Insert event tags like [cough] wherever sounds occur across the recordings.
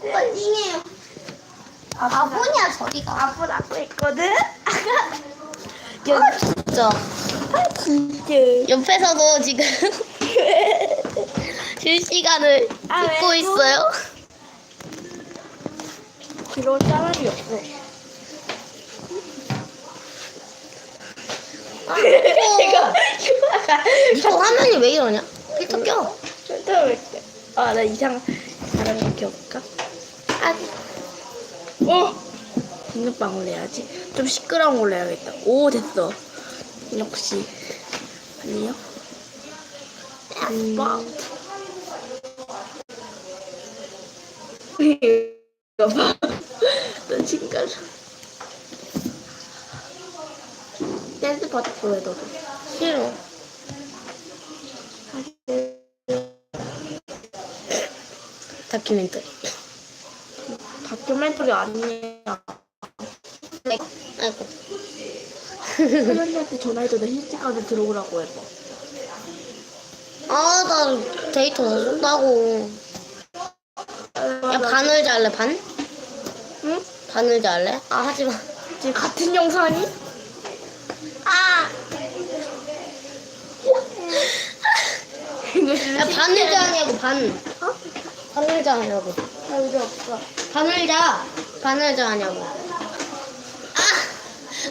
오빠 찡해요. 아프냐 저리가. 아프다고 했거든? 아 진짜. 아 진짜 옆에서도 지금 [laughs] 실시간을 아, 왜 찍고 또? 있어요. 그럴 사람이 없어 아, 이거 이거 화면이 왜 이러냐? 필터 껴. 아나 이상 다른 거 껴볼까? 아 어? 비눗방울 해야지 좀 시끄러운 걸로 해야겠다 오 됐어 역시 아니요 음. 이거 봐. 나 지금까지 댄스 파트 보여도 싫어. 다큐멘터리. 다큐멘터리 아니야. 아이고. 회원님한테 전화해서 내 실시간에 들어오라고 해봐. 아, 나 데이터 다 쏜다고. 야, 반을 잘래, 반? 응? 반을 잘래? 아, 하지 마. 지금 같은 영상이? 아! [laughs] 야, 반을 자냐고, 반. 어? 반을 자냐고. 나 의자 없어. 반을 자. 반을 자냐고. 아!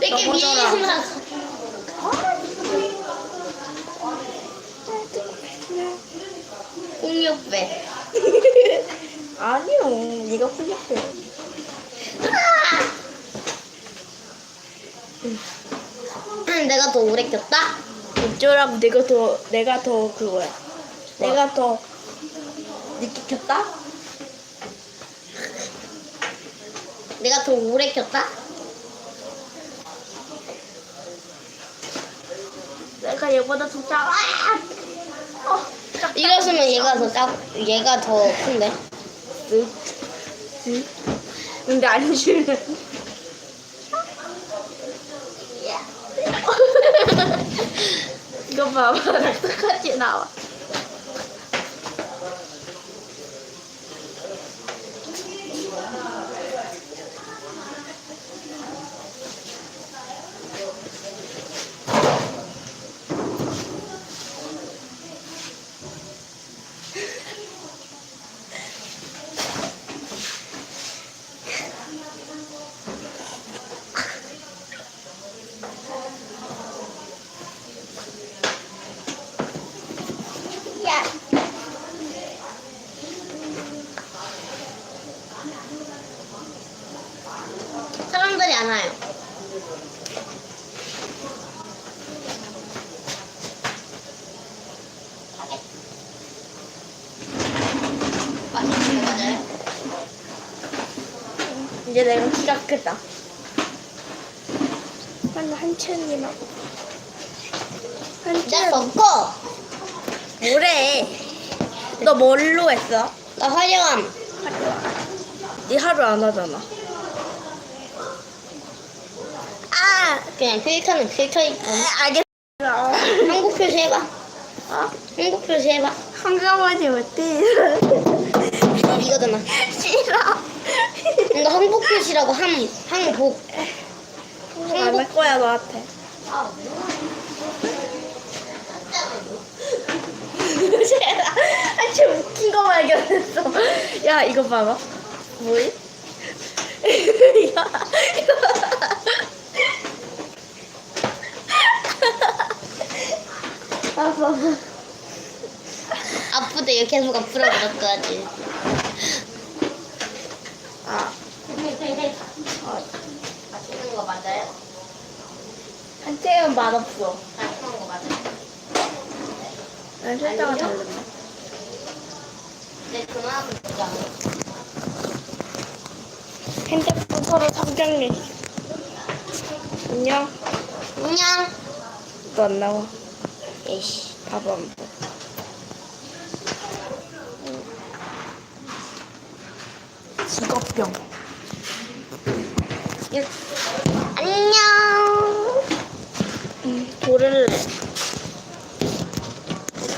내게 넘어져라. 미인만. 공룡배. 아니요. 네가 풀렸어. 음, 내가 더 오래 꼈다? 어쩌라고 내가 더 내가 더 그거야. 내가 더 늦게 켰다? 내가 더 오래 켰다? 내가 얘보다 더 작아. 어, 작- 이랬으면 얘가 더 작, 얘가 더 큰데. 쓱, 쓱. 근데 안 주는. [laughs] 이거 봐봐, 나 [laughs] 똑같이 나와. 야. 맛있는 거 맞아요? 이제 내가 시작했다. 한 한채님하고. 한채. 나 먹고 뭐래? 너 뭘로 했어? 나 화려함. 네 하루 안 하잖아. 아, 그냥 필터는 필터 있고. 알겠어. 한국 표시 해봐. 어? 한국 표시 해봐. 한가만이 어때? 이거잖아. 싫어. 이거 한국 표시라고 함 항복. 안할 거야 너한테. 한채 웃긴 거 발견했어. 야 이거 봐봐. 뭐지? [laughs] 이거 아 봐봐. 아프대 이거 계속 앞으로 가까지. 아 맛있는 거 맞아요? 한채는 맛없어. 맛있는 거 맞아요? 난 살짝은 다르네. 네 않아? 핸드폰 서로 성장해. 안녕. 안녕. 너안 나와. 에이씨. 봐봐. 안 봐. 직업병. 안녕. 응, 고를래.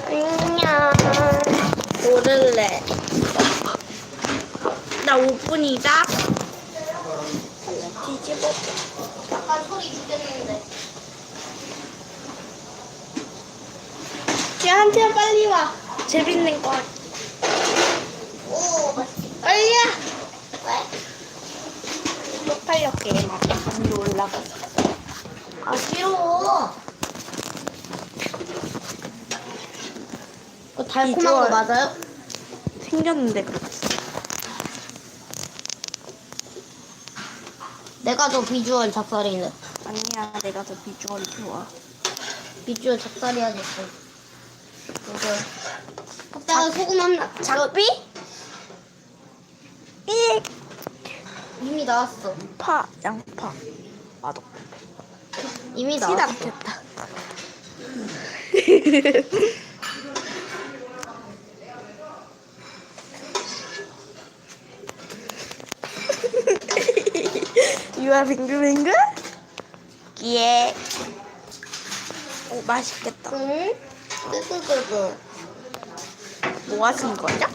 안녕. 고를래. 시간이다 5분이다. 뒤집어. 아까 소리 죽였는데. 쟤한테 빨리 와. 재밌는 거. 오, 맛있겠다. 빨리 와. 왜? 쪽팔려 게임하고 위로 올라가서. 아, 싫어. 그 달콤한 비주얼. 거 맞아요? 생겼는데 그렇지. 내가 더 비주얼 작살이네. 아니야 내가 더 비주얼이 좋아. 비주얼 작살이야겠어. 비주얼. 갑자기 소금 한, 나- 작비? 이 이미 나왔어. 파 양파 맛없. 이미 나왔어. 못했다. [laughs] 유아 빙글빙글? 예. 오 맛있겠다. 응? 끄끄끄끄. 뭐 하신 거죠?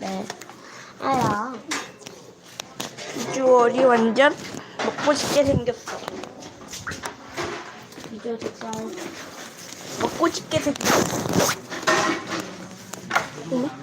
네. 아야. 비주얼이 완전 먹고 싶게 생겼어. 비주얼. 먹고 싶게 생겼어. 응?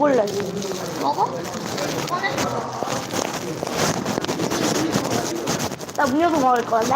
먹을래. 먹어? 나 음료도 먹을 건데?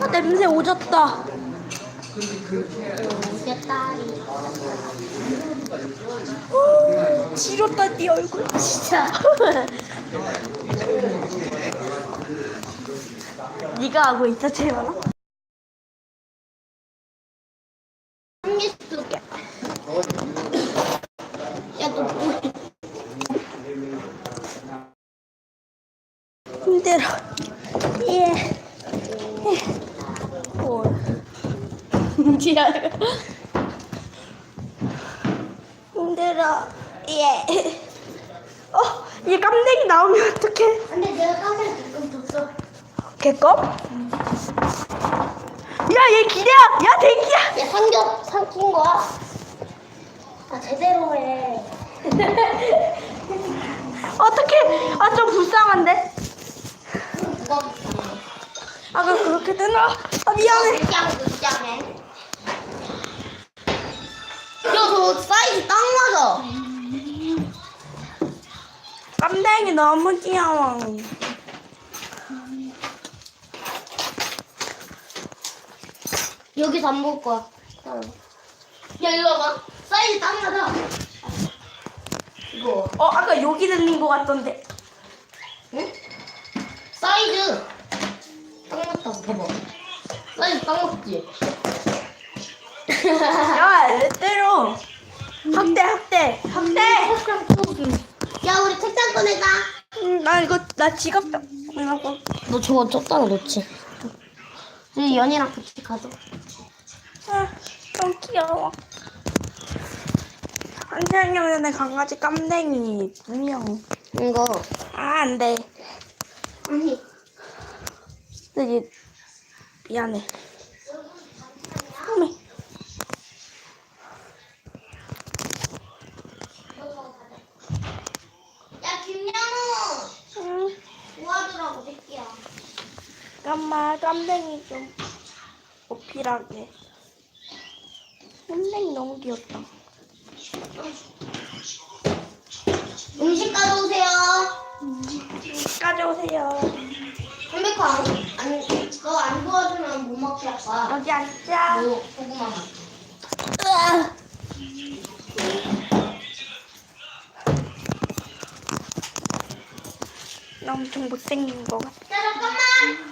아, 냄새 오졌다. 이게 딸이. 지렸다 네 얼굴. 진짜. [laughs] 네가 하고 있어 재현아? 한개 쏠게. 야, 너 뭐, 힘들어. 예. 오. 지야. [laughs] 힘들어. 예. [laughs] 어, 얘 깜댕이 나오면 어떡해? 근데 내가 깜짝 조금 줬어. 개껌? 야, 얘 기대야. 야, 대기야. 야, 삼겹 삼킨 거야? 아, 제대로 해. [laughs] 어떡해? 아, 좀 불쌍한데? 누가. 아, 그럼 그렇게 되나? 아, 미안해. 그냥 그냥 해. 야, 저 사이즈 딱 맞아. 깜댕이 너무 귀여워. 여기서 안 먹을 거야. 야, 이거 봐봐. 사이즈 딱 맞아. 이거. 어, 아까 여기 들린 것 같던데. 응? 사이즈. 아, 봐봐. 빨리 빵 먹지. 야, 왜 때려? 학대, 학대, 학대. 야, 우리 꺼내자. 음, 나 이거 나 지갑 빼고. 너 저거 쫓다가 놓지. 우리 연이랑 같이 가자. 아, 너무 귀여워. 한시학년에 내 강아지 깜댕이 분명. 이거. 아, 안 돼. 아니. 근데 미안해. 어메. 야, 김영우. 응. 도와주라고, 새끼야. 깜댕이 좀 어필하게. 깜댕이 너무 귀엽다. 음식 가져오세요. 가져오세요. 선배코 안, 안, 너안 도와주면 못 먹게 할 거야. 여기 앉자. 너 고구마만. 으아. 나 엄청 못생긴 거 같아. 자, 잠깐만.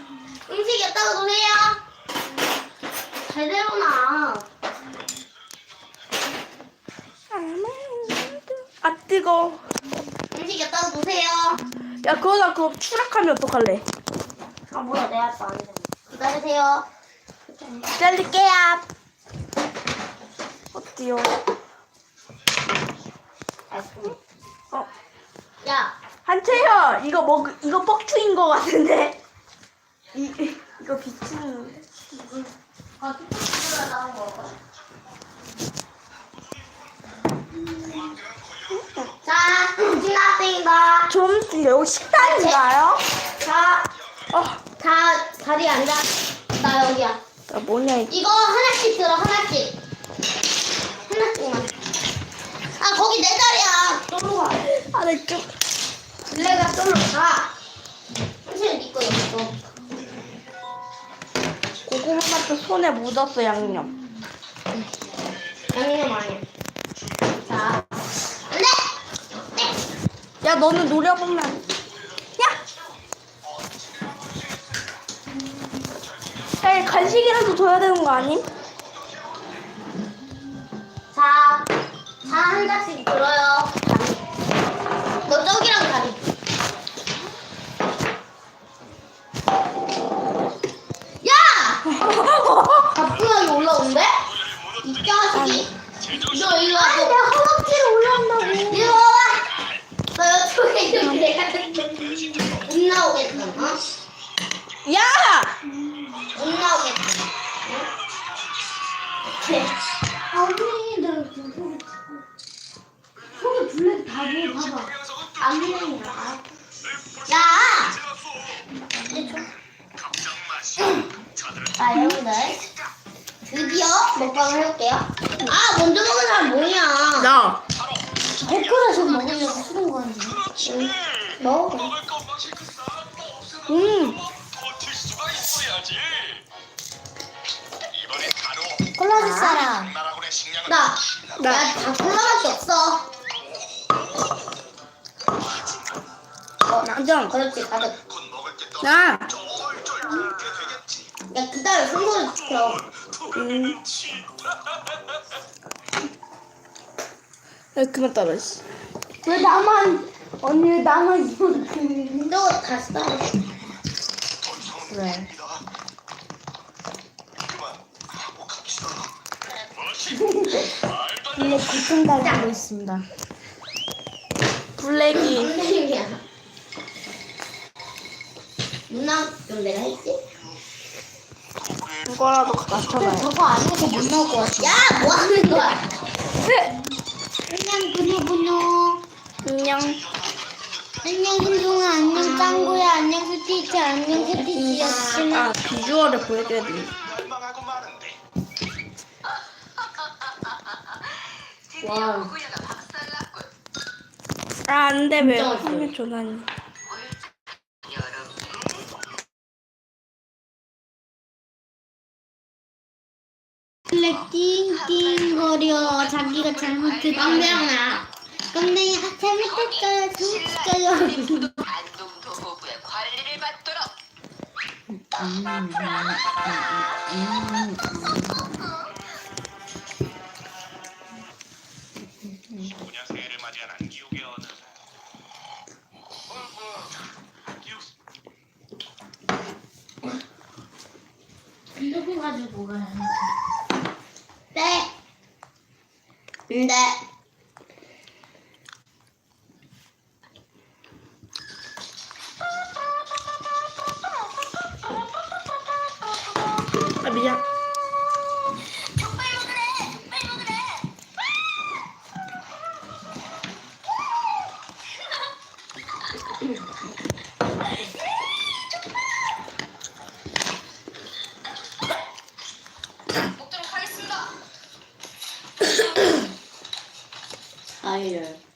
음식 여기다가 놓으세요. 제대로 나. 아 뜨거. 음식 여기다가 놓으세요. 야 그러다 그거 추락하면 어떡할래? 아, 뭐야, 내 할거 아니잖아. 기다리세요. 기다릴게요. 어때요? 어 야, 한채현 이거 먹 이거 뻑추인 거 같은데. 이 이거 비추는. 아, 뚜껑 나온 거. 자, 나왔습니다. 좀 여기 식당인가요? 자, 어, 자, 자리에 앉아. 나 여기야. 나 뭐냐 이거. 이거 하나씩 들어, 하나씩. 하나씩만. 아, 거기 내 자리야. 쫄로 가. 아, 나 좀. 블랙아, 쫄로 가. 한시는 니꺼 여기 맛도 손에 묻었어 양념. 양념 아니야. 자, 안 돼! 네! 야 너는 노려보면. 야. 야 간식이라도 줘야 되는 거 아님? 자, 자, 한 잔씩 들어요. 너 저기랑 다리. 먹방을 해볼게요. 아, 먼저 먹은 사람 뭐냐? 나. 좀 먹으려고 쓰는 거 아니야? 응. 너? 음. 버틸 수가 있어야지. 이번엔 바로 콜라 줄 사람. 나라군의 식량을 나. 나. 나다 콜라밖에 없어. 어, 나좀 그렇지, 가득. 곧 먹을 게더 나. 쫄쫄 굶게 되겠지. 야, 기다려, 손으로 지켜. 음. 야 그만 따라. 씨. 왜 나만, 언니 왜 나만. 그만 하고 갑시다. 근데 고통 당하고 있습니다. 블랙이. 선생님이야. 누나, 좀 내가 했지? 이거라도 맞춰봐요. 저거 아무것도 못 나올 것 같아. 야, 뭐 하는 거야? 안녕, 분유분유. 안녕. 안녕, 김동아. 안녕, 짱구야. 안녕, 스티치. 안녕, 스티치. 아 비주얼을 보여줘야 돼. 와. 아 안 돼 왜 진짜 맛있어요. 화면 전환이. 블랙 띵띵거려 자기가 잘못했다 깜짝나 깜짝이야 잘못했어요 잘못했어요 안동도보부의 관리를 받도록 소년 새해를 맞이한 안기옥의 어느 이렇게 가지고 가야지. 네. 네. 아 아이